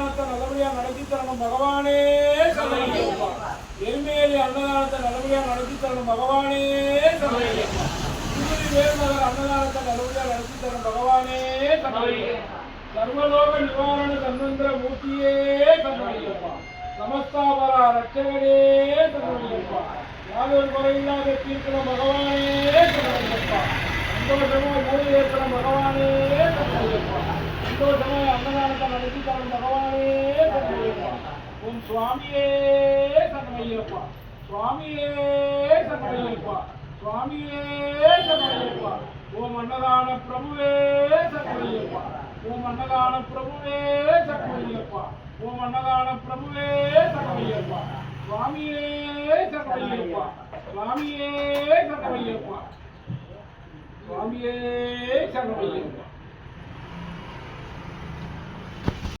அன்னதானத்தை நல்லபடியா நடத்தி தரணும். பகவானே சரணமையப்பா எருமேலி அன்னதானத்தை நல்லபடியா நடத்தி தரணும். பகவானே திருமதி வேறுநகர் அன்னதானத்தை நல்லபடியா நடத்தி தரணும். பகவானே சர்வலோக நிவாரண தன்வந்திர மூர்த்தியே சரணமையப்பா நமஸ்தாபரா ரட்சகனே சரணமையப்பா யாதொரு குறையில்லாத தீர்க்கணும் பகவானே சரணமையப்பா சந்தோஷமா அன்னதானத்தை நடத்தி தரும் பகவானே சரணமையப்பா. உன் சுவாமியே சரணமையப்பா. சுவாமியே சரணமையப்பா. சுவாமியே சரணமையப்பா. ஓம் அன்னதான பிரபுவே சரணமையப்பா. ஓம் அன்னதான பிரபுவே சரணமையப்பா. ஓம் அன்னதான பிரபுவே சரணமையப்பா. சுவாமியே சரணமையப்பா. சுவாமியே சரணமையப்பா. சுவாமியே சரணமையப்பா.